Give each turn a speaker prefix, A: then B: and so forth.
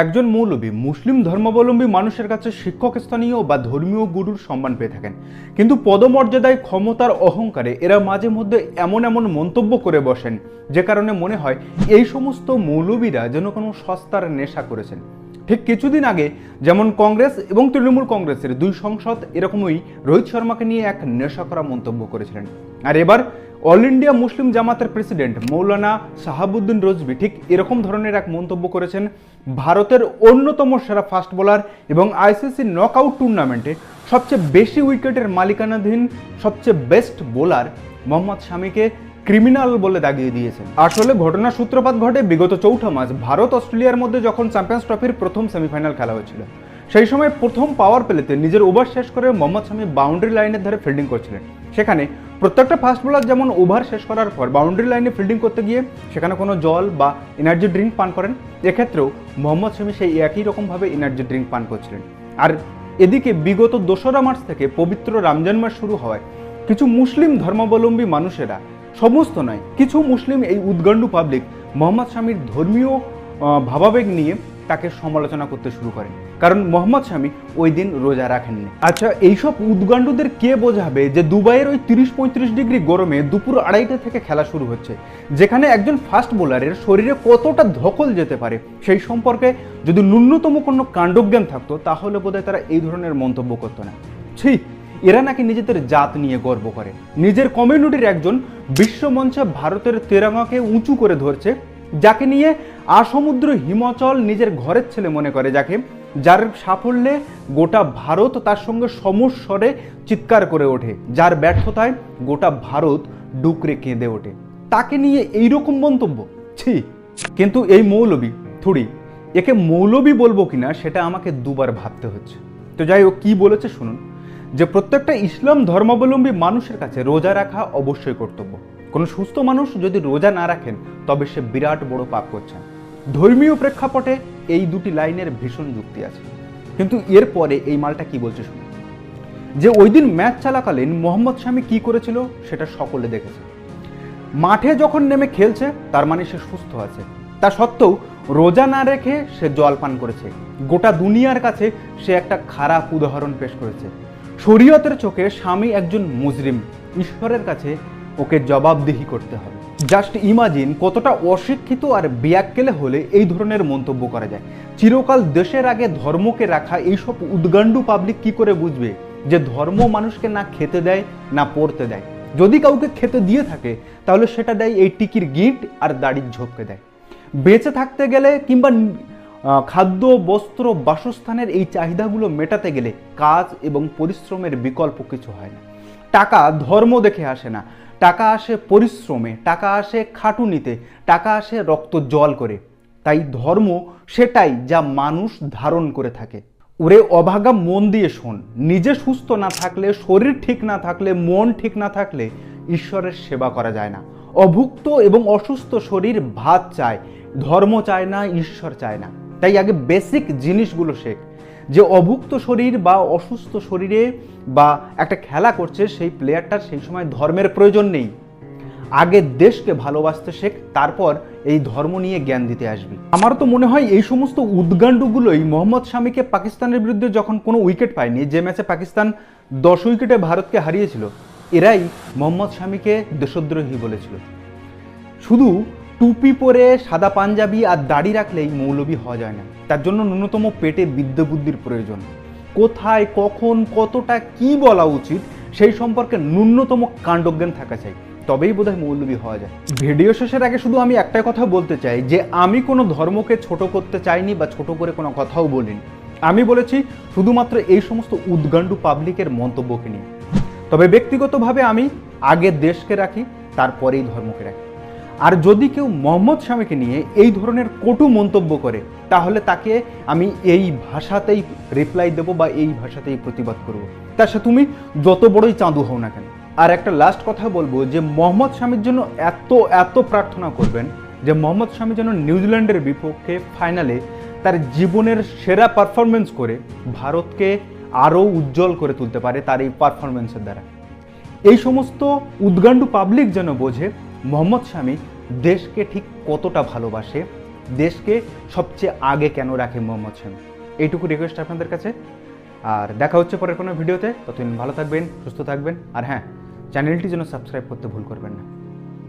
A: একজন মৌলবী মুসলিম ধর্মাবলম্বী মানুষের কাছে শিক্ষক স্থানীয় বা ধর্মীয় গুরুর সম্মান পেয়ে থাকেন। কিন্তু পদমর্যাদায় ক্ষমতার অহংকারে এরা মাঝে মধ্যে এমন এমন মন্তব্য করে বসেন, যে কারণে মনে হয় এই সমস্ত মৌলবীরা যেন কোনো সস্তার নেশা করেছেন। ঠিক কিছুদিন আগে যেমন কংগ্রেস এবং তৃণমূল কংগ্রেসের দুই সংসদ, এরকমই রোহিত শর্মাকে নিয়ে এক নেশা করা মন্তব্য করেছিলেন। আর এবার অল ইন্ডিয়া মুসলিম জামাতের প্রেসিডেন্ট মৌলানা শাহাবুদ্দিন রজবি ঠিক এরকম ধরনের এক মন্তব্য করেছেন। ভারতের অন্যতম সেরা ফাস্ট বোলার এবং আইসিসি নকআউট টুর্নামেন্টে সবচেয়ে বেশি উইকেটের মালিকানাধীন সবচেয়ে বেস্ট বোলার মোহাম্মদ শামিকে ক্রিমিনাল বলে দাগিয়ে দিয়েছেন। আসলে ঘটনার সূত্রপাত ঘটে বিগত চৌঠা মাস, ভারত অস্ট্রেলিয়ার মধ্যে যখন চ্যাম্পিয়ন্স ট্রফির প্রথম সেমিফাইনাল খেলা হয়েছিল। সেই সময় প্রথম পাওয়ার প্লেতে নিজের ওভার শেষ করে মোহাম্মদ শামি বাউন্ডারি লাইনের ধারে ফিল্ডিং করছিলেন। সেখানে প্রত্যেকটা ফাস্ট বোলার যেমন ওভার শেষ করার পর বাউন্ডারি লাইনে ফিল্ডিং করতে গিয়ে সেখানে কোনো জল বা এনার্জি ড্রিঙ্ক পান করেন। এক্ষেত্রেও মোহাম্মদ শামি সেই একই রকমভাবে এনার্জি ড্রিঙ্ক পান করছিলেন। আর এদিকে বিগত দোসরা মার্চ থেকে পবিত্র রমজান মাস শুরু হওয়ায় কিছু মুসলিম ধর্মাবলম্বী মানুষেরা সমস্ত নয়, কিছু মুসলিম এই উদ্গণ্ডু পাবলিক মোহাম্মদ শামীর ধর্মীয় ভাবাবেগ নিয়ে তাকে সমালোচনা করতে শুরু করেন। কারণ মোহাম্মদ স্বামী ওই দিন রোজা রাখেননি। আচ্ছা এইসব উদ্গান্ডুদের কে বোঝাবে যে দুবাইয়ের ওই তিরিশ পঁয়ত্রিশ ডিগ্রি গরমে দুপুর আড়াইটা থেকে খেলা শুরু হচ্ছে, যেখানে একজন ফাস্ট বোলারের শরীরে কতটা ধকল যেতে পারে সেই সম্পর্কে যদি ন্যূনতম কোনো কাণ্ডজ্ঞান থাকতো, তাহলে বোধহয় তারা এই ধরনের মন্তব্য করতো না। ছি এরা নাকি নিজেদের জাত নিয়ে গর্ব করে। নিজের কমিউনিটির একজন বিশ্বমঞ্চে ভারতের তেরাঙ্গাকে উঁচু করে ধরছে, যাকে নিয়ে আসমুদ্র হিমাচল নিজের ঘরের ছেলে মনে করে যাকে, যার সাফল্যে গোটা ভারত তার সঙ্গে সমস্বরে চিৎকার করে ওঠে, যার ব্যর্থতায় গোটা ভারত ডুকরে কেঁদে ওঠে। তাকে নিয়ে এইরকম মন্তব্য? ছি, কিন্তু এই মৌলবি, থুড়ি, একে মৌলবি বলব কিনা সেটা আমাকে দুবার ভাবতে হচ্ছে। তো যাই হোক, কি বলেছে শুনুন। যে প্রত্যেকটা ইসলাম ধর্মাবলম্বী মানুষের কাছে রোজা রাখা অবশ্যই কর্তব্য। কোনো সুস্থ মানুষ যদি রোজা না রাখেন, তবে সে বিরাট বড় পাপ করছেন। ধর্মীয় প্রেক্ষাপটে এই দুটি লাইনের ভীষণ যুক্তি আছে। কিন্তু এরপরে এই মালটা কি বলছে শুনুন। যে ওই দিন ম্যাচ চলাকালীন মোহাম্মদ শামি কি করেছিল, সেটা সকলে দেখেছে। মাঠে যখন নেমে খেলছে, তার মানে সে সুস্থ আছে। তা সত্ত্বেও রোজা না রেখে সে জল পান করেছে। গোটা দুনিয়ার কাছে সে একটা খারাপ উদাহরণ পেশ করেছে। শরীয়তের চোখে স্বামী একজন মুজরিম, ঈশ্বরের কাছে ওকে জবাবদিহি করতে হবে। জাস্ট ইমাজিন কতটা অশিক্ষিত আর বিয়াক্কেলে হলে এই ধরনের মন্তব্য করা যায়। চিরকাল দেশের আগে ধর্মকে রাখা এইসব উদ্গান্ডু পাবলিক কি করে বুঝবে? যে ধর্ম মানুষকে না খেতে দেয়, না পড়তে দেয়। যদি কাউকে খেতে দিয়ে থাকে, তাহলে সেটা দেয় এই টিকির গিট আর দাড়ির ঝোপকে দেয়। বেঁচে থাকতে গেলে কিংবা খাদ্য, বস্ত্র, বাসস্থানের এই চাহিদাগুলো মেটাতে গেলে কাজ এবং পরিশ্রমের বিকল্প কিছু হয় না। টাকা ধর্ম দেখে আসে না। টাকা আসে পরিশ্রমে, টাকা আসে খাটুনিতে, টাকা আসে রক্ত জল করে। তাই ধর্ম সেটাই যা মানুষ ধারণ করে থাকে। ওরে অভাগা মন দিয়ে শোন। নিজে সুস্থ না থাকলে, শরীর ঠিক না থাকলে, মন ঠিক না থাকলে ঈশ্বরের সেবা করা যায় না। অভুক্ত এবং অসুস্থ শরীর ভাত চায়। ধর্ম চায় না, ঈশ্বর চায় না। তাই আগে বেসিক জিনিসগুলো শেখ। যে অভুক্ত শরীর বা অসুস্থ শরীরে বা একটা খেলা করছে, সেই প্লেয়ারটার সেই সময় ধর্মের প্রয়োজন নেই। আগে দেশকে ভালোবাসতে শেখ, তারপর এই ধর্ম নিয়ে জ্ঞান দিতে আসবি। আমার তো মনে হয় এই সমস্ত উদ্গান্ডুগুলোই মোহাম্মদ শামিকে পাকিস্তানের বিরুদ্ধে যখন কোনো উইকেট পায়নি, যে ম্যাচে পাকিস্তান দশ উইকেটে ভারতকে হারিয়েছিল, এরাই মোহাম্মদ শামিকে দেশদ্রোহী বলেছিল। শুধু টুপি পরে সাদা পাঞ্জাবি আর দাড়ি রাখলেই মৌলবি হওয়া যায় না। তার জন্য ন্যূনতম পেটে বিদ্যা বুদ্ধির প্রয়োজন। কোথায়, কখন, কতটা কি বলা উচিত সেই সম্পর্কে ন্যূনতম কাণ্ডজ্ঞান থাকা চাই। তবেই বোধহয় মৌলবী হওয়া যায়। ভিডিও শেষের আগে শুধু আমি একটাই কথা বলতে চাই যে, আমি কোনো ধর্মকে ছোট করতে চাইনি বা ছোট করে কোনো কথাও বলিনি। আমি বলেছি, শুধুমাত্র এই সমস্ত উদ্গান্ডু পাবলিকের মন্তব্যকে নিয়ে। তবে ব্যক্তিগতভাবে আমি আগে দেশকে রাখি, তারপরেই ধর্মকে রাখি। আর যদি কেউ মোহাম্মদ স্বামীকে নিয়ে এই ধরনের কটু মন্তব্য করে, তাহলে তাকে আমি এই ভাষাতেই রিপ্লাই দেব বা এই ভাষাতেই প্রতিবাদ করব। তা সে তুমি যত বড়ই চাঁদু হও না কেন। আর একটা লাস্ট কথা বলব যে, মোহাম্মদ স্বামীর জন্য এত এত প্রার্থনা করবেন যে, মোহাম্মদ স্বামী যেন নিউজিল্যান্ডের বিপক্ষে ফাইনালে তার জীবনের সেরা পারফরমেন্স করে ভারতকে আরও উজ্জ্বল করে তুলতে পারে তার এই পারফরমেন্সের দ্বারা। এই সমস্ত উদ্গান্ডু পাবলিক যেন বোঝে মোহাম্মদ শামী দেশকে ঠিক কতটা ভালোবাসে, দেশকে সবচেয়ে আগে কেন রাখে মোহাম্মদ শামি? এইটুকু রিকোয়েস্ট আপনাদের কাছে। আর দেখা হচ্ছে পরের কোনো ভিডিওতে। ততদিন ভালো থাকবেন, সুস্থ থাকবেন। আর হ্যাঁ চ্যানেলটি যেন সাবস্ক্রাইব করতে ভুল করবেন না।